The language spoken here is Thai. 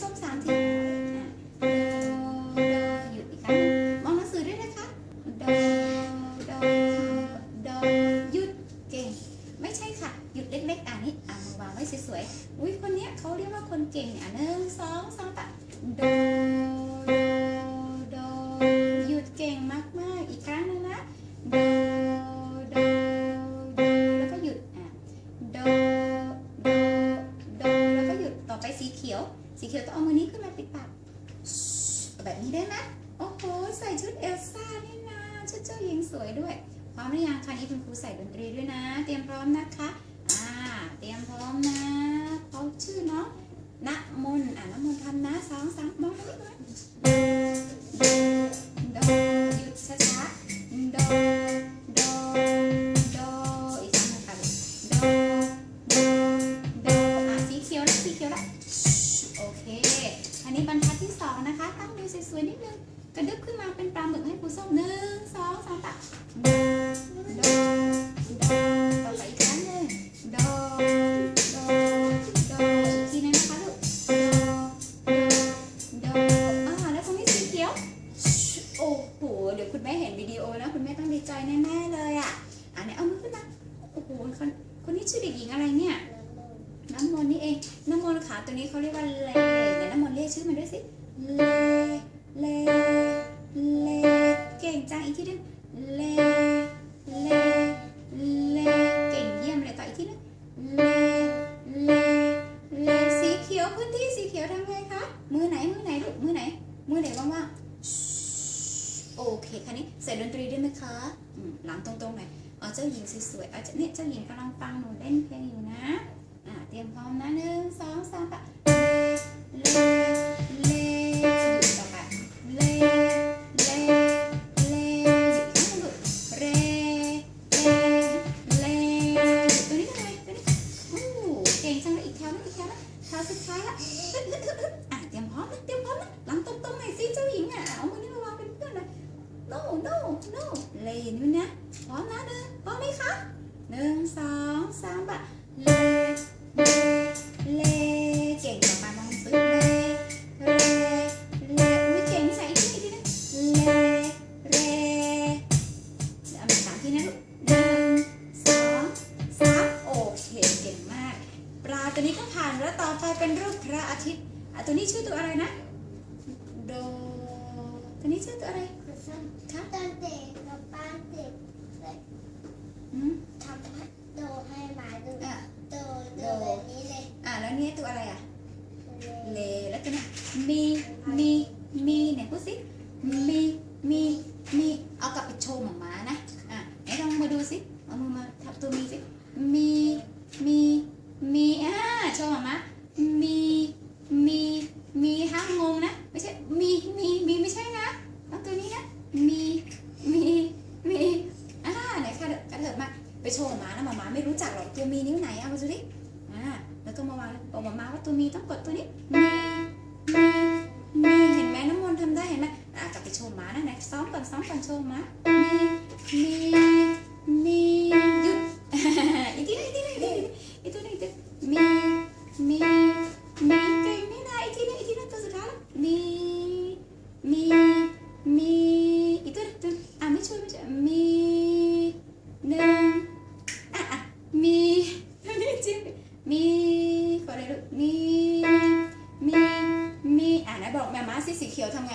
ส้มสามทีอะโดโดหยุดอีกครั้งมองหนังสือด้วยนะคะโดโดโดหยุดเก่ง ไม่ใช่ค่ะ หยุดเล็กๆอ่านี่อ่ามือวางไว้สวยๆอุ้ยคนเนี้ยเขาเรียกว่าคนเก่งอะหนึ่งสอง ขียวต้องเอามือนี้ขึ้นมาปิดปากแบบนี้ได้ไหมโอ้โหใส่ชุดเอลซ่านี่นะชุดเจ้าหญิงสวยด้วย พร้อมหรือยังคะนี้คุณครูใส่ดนตรีด้วยนะ เตรียมพร้อมนะคะอ่าเตรียมพร้อมนะเขาชื่อน้องณมนอ่าน้ำมนทำนะสองสามมองไปด้วย นะคะตั้งมือสวยๆนิดนึง กระดึบขึ้นมาเป็นปลาหมึกให้ครูส้มหนึ่งสองสามปะโดโดโดต่อไปอีกครั้งหนึ่งโดโดโดอีกทีนึงนะคะลูกโดโดโดอ่าแล้วตรงนี้สีเขียว โอ้โห เดี๋ยวคุณแม่เห็นวิดีโอนะ คุณแม่ต้องดีใจแน่ๆเลยอะอันนี้เอามือขึ้นมาโอ้โหคนคนนี้ชื่อเด็กหญิงอะไรเนี่ยน้ำมนต์นี่เอง น้ำมนต์ขาตัวนี้เขาเรียกว่าเลเดี๋ยวน้ำมนต์เรียกชื่อมันด้วยสิ เล เล เล เก่งจังอีกทีนึงเล เล เล เก่งเยี่ยมเลยต่ออีกทีนึงเล เล เล สีเขียวพื้นที่สีเขียวทำไงคะ มือไหน มือไหนลูก มือไหน มือไหนว่างๆโอเคคันนี้ใส่ดนตรีได้ไหมคะหลังตรงๆหน่อยเอเจ้าหญิงสวยๆเอาเจ้าเนี่ยเจ้าหญิงกำลังฟังหนูเล่นเพลงอยู่นะ อ่าเตรียมพร้อมนะหนึ่งสองสามปะเล เล แถวสุดท้ายละอะเตรียมพร้อมนะเตรียมพร้อมนะหลังตรงๆหน่อยสิเจ้าหญิงอะเอามือนี้มาวางเป็นเพื่อนเลย no no no เลยนี่นะพร้อมนะเดินพร้อมไหมคะหนึ่งสองสามบะเลย ตัวนี้ก็ผ่านแล้วต่อไปเป็นรูปพระอาทิตย์อะตัวนี้ชื่อตัวอะไรนะโดตัวนี้ชื่อตัวอะไรคะตอนเด็กกับป้าเด็กอืมทำโดให้หมาดูอะโดโดแบบนี้เลยอะแล้วเนี่ยตัวอะไรอะเลแล้วตัวเนี้ยมีมีมีไหนพูดสิมีมีมีเอากลับไปโชว์หมาม้านะอะไหนลองมาดูสิเอามือมาทับตัวมีสิมีมีมีอ่าโชว์หมาม้ามีมีมีห้ามงงนะไม่ใช่มีมีมีไม่ใช่นะต้องตัวนี้นะ มีมีมีอ่าไหนคะกระเถิบมาไปโชว์หมานะหมาม้าไม่รู้จักหรอกตัวมีนิ้วไหนเอามาดูดิอ่าแล้วก็มาวางบอกหมาม้าว่าตัวมีต้องกดตัวนี้มีมีมีเห็นไหมน้ำมนต์ทำได้เห็นไหมอ่ากลับไปโชว์หมานะไหนซ้อมก่อนซ้อมก่อนโชว์หมามีมีมี มีขอะไรลูกมีมีมีอ่านไหนบอกแม่ม้าสีสีเขียวทำไง